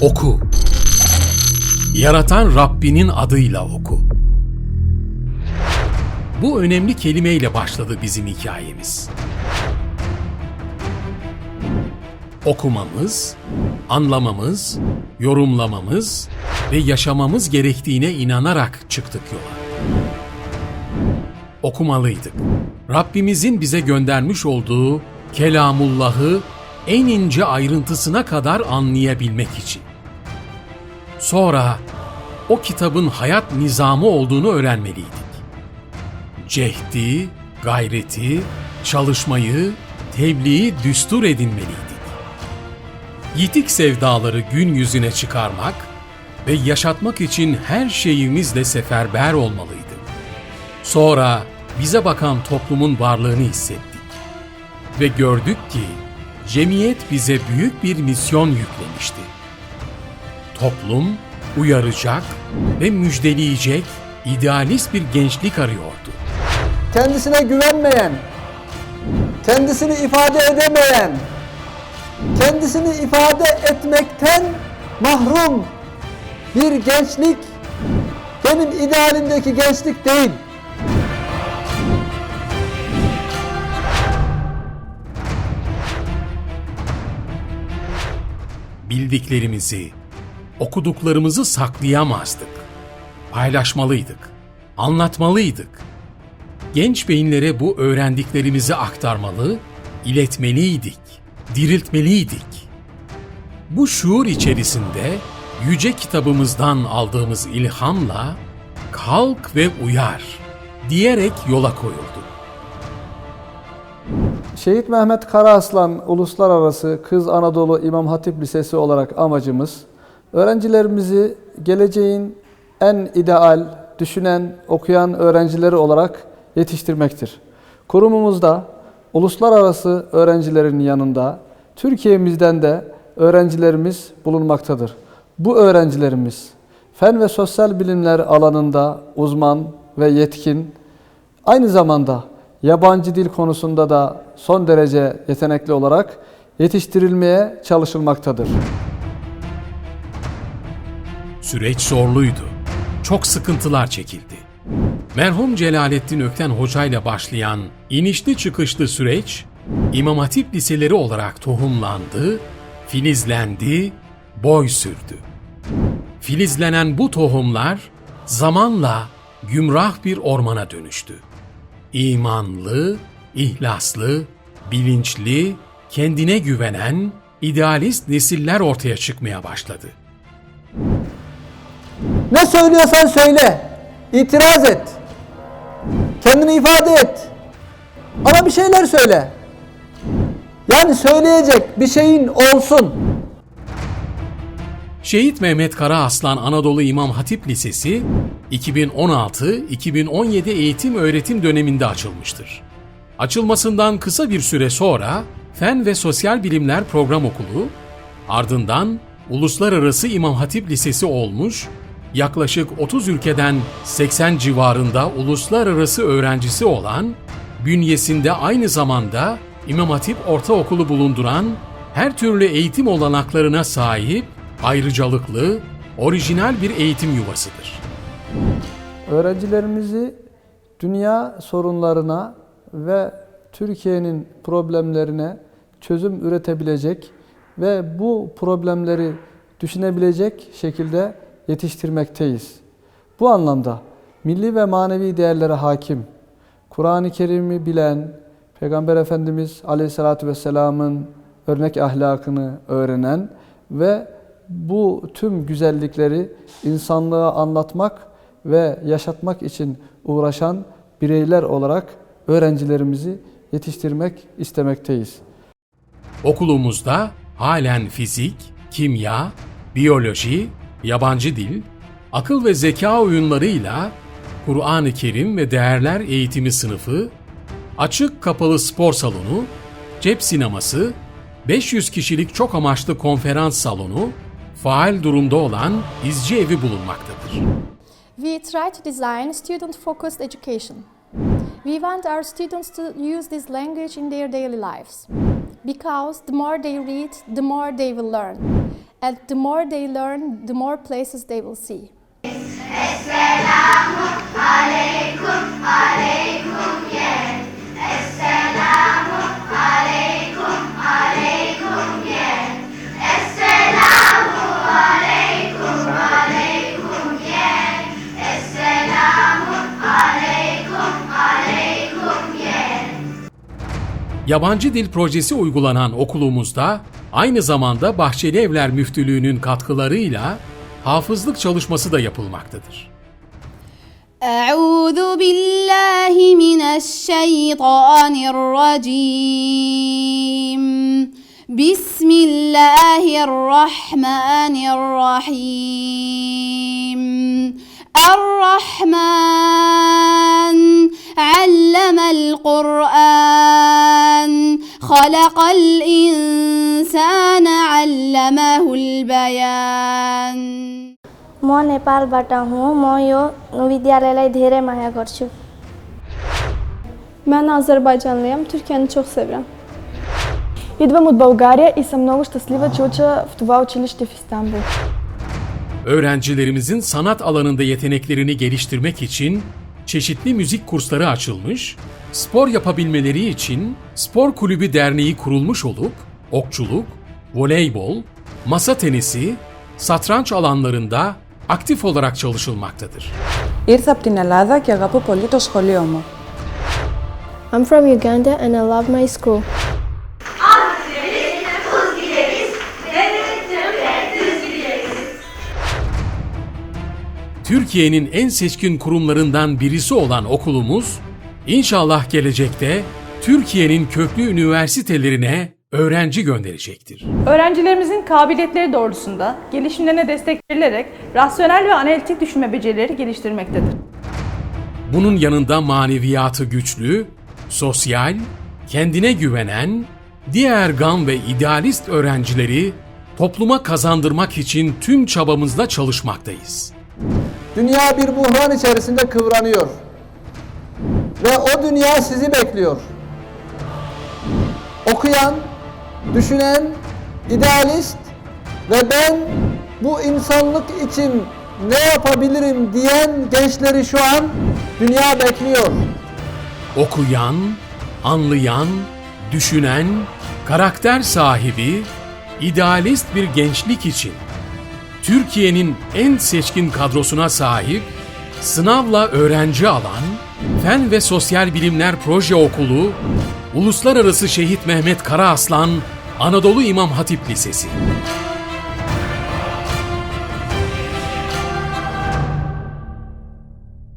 Oku. Yaratan Rabbinin adıyla oku. Bu önemli kelimeyle başladı bizim hikayemiz. Okumamız, anlamamız, yorumlamamız ve yaşamamız gerektiğine inanarak çıktık yola. Okumalıydık. Rabbimizin bize göndermiş olduğu Kelamullah'ı en ince ayrıntısına kadar anlayabilmek için. Sonra o kitabın hayat nizamı olduğunu öğrenmeliydik. Cehdi, gayreti, çalışmayı, tebliği düstur edinmeliydik. Yitik sevdaları gün yüzüne çıkarmak ve yaşatmak için her şeyimizle seferber olmalıydık. Sonra bize bakan toplumun varlığını hissettik ve gördük ki cemiyet bize büyük bir misyon yüklemişti. Toplum uyaracak ve müjdeleyecek idealist bir gençlik arıyordu. kendisine güvenmeyen, kendisini ifade edemeyen, kendisini ifade etmekten mahrum bir gençlik benim idealimdeki gençlik değil. Bildiklerimizi, okuduklarımızı saklayamazdık. Paylaşmalıydık, anlatmalıydık. Genç beyinlere bu öğrendiklerimizi aktarmalı, iletmeliydik, diriltmeliydik. Bu şuur içerisinde yüce kitabımızdan aldığımız ilhamla kalk ve uyar diyerek yola koyulduk. Şehit Mehmet Karaaslan Uluslararası Kız Anadolu İmam Hatip Lisesi olarak amacımız öğrencilerimizi geleceğin en ideal, düşünen, okuyan öğrencileri olarak yetiştirmektir. Kurumumuzda uluslararası öğrencilerin yanında Türkiye'mizden de öğrencilerimiz bulunmaktadır. Bu öğrencilerimiz fen ve sosyal bilimler alanında uzman ve yetkin, aynı zamanda yabancı dil konusunda da son derece yetenekli olarak yetiştirilmeye çalışılmaktadır. Süreç zorluydu. Çok sıkıntılar çekildi. Merhum Celalettin Ökten Hoca ile başlayan inişli çıkışlı süreç İmam Hatip liseleri olarak tohumlandı, filizlendi, boy sürdü. Filizlenen bu tohumlar zamanla gümrah bir ormana dönüştü. İmanlı, ihlaslı, bilinçli, kendine güvenen, idealist nesiller ortaya çıkmaya başladı. Ne söylüyorsan söyle. İtiraz et. Kendini ifade et. Ama bir şeyler söyle. Yani söyleyecek bir şeyin olsun. Şehit Mehmet Karaaslan Anadolu İmam Hatip Lisesi 2016-2017 eğitim öğretim döneminde açılmıştır. Açılmasından kısa bir süre sonra Fen ve Sosyal Bilimler Program Okulu, ardından Uluslararası İmam Hatip Lisesi olmuş, yaklaşık 30 ülkeden 80 civarında uluslararası öğrencisi olan, bünyesinde aynı zamanda İmam Hatip Ortaokulu bulunduran, her türlü eğitim olanaklarına sahip, ayrıcalıklı, orijinal bir eğitim yuvasıdır. Öğrencilerimizi dünya sorunlarına ve Türkiye'nin problemlerine çözüm üretebilecek ve bu problemleri düşünebilecek şekilde yetiştirmekteyiz. Bu anlamda milli ve manevi değerlere hakim, Kur'an-ı Kerim'i bilen, Peygamber Efendimiz Aleyhisselatü Vesselam'ın örnek ahlakını öğrenen ve bu tüm güzellikleri insanlığa anlatmak ve yaşatmak için uğraşan bireyler olarak öğrencilerimizi yetiştirmek istemekteyiz. Okulumuzda halen fizik, kimya, biyoloji, yabancı dil, akıl ve zeka oyunlarıyla Kur'an-ı Kerim ve değerler eğitimi sınıfı, açık kapalı spor salonu, cep sineması, 500 kişilik çok amaçlı konferans salonu, faal durumda olan izci evi bulunmaktadır. We try to design student-focused education. We want our students to use this language in their daily lives. Because the more they read, the more they will learn. and the more they learn, the more places they will see. Yabancı dil projesi uygulanan okulumuzda aynı zamanda Bahçeli Evler Müftülüğü'nün katkılarıyla hafızlık çalışması da yapılmaktadır. Euzu billahi mineşşeytanirracim. Bismillahirrahmanirrahim. Er-Rahman alleme el-Kur'an خلق الإنسان علمه البيان म नेपालबाट हुँ म यो विद्यालयलाई धेरै माया गर्छु Ben Azerbaycanlıyım. Türkiye'ni çok seviyorum. Идвам от България и съм много щастлива, че уча в това училище в Истанбул. Öğrencilerimizin sanat alanında yeteneklerini geliştirmek için çeşitli müzik kursları açılmış, spor yapabilmeleri için spor kulübü derneği kurulmuş olup okçuluk, voleybol, masa tenisi, satranç alanlarında aktif olarak çalışılmaktadır. Ήρθα από την Ελλάδα και αγαπώ πολύ το σχολείο μου. I'm from Uganda and I love my school. Türkiye'nin en seçkin kurumlarından birisi olan okulumuz, inşallah gelecekte Türkiye'nin köklü üniversitelerine öğrenci gönderecektir. Öğrencilerimizin kabiliyetleri doğrultusunda gelişimlerine destek verilerek rasyonel ve analitik düşünme becerileri geliştirmektedir. Bunun yanında maneviyatı güçlü, sosyal, kendine güvenen, diğer gam ve idealist öğrencileri topluma kazandırmak için tüm çabamızla çalışmaktayız. Dünya bir buhran içerisinde kıvranıyor. Ve o dünya sizi bekliyor. Okuyan, düşünen, idealist ve ben bu insanlık için ne yapabilirim diyen gençleri şu an dünya bekliyor. Okuyan, anlayan, düşünen, karakter sahibi, idealist bir gençlik için Türkiye'nin en seçkin kadrosuna sahip, sınavla öğrenci alan, Fen ve Sosyal Bilimler Proje Okulu, Uluslararası Şehit Mehmet Karaaslan Anadolu İmam Hatip Lisesi.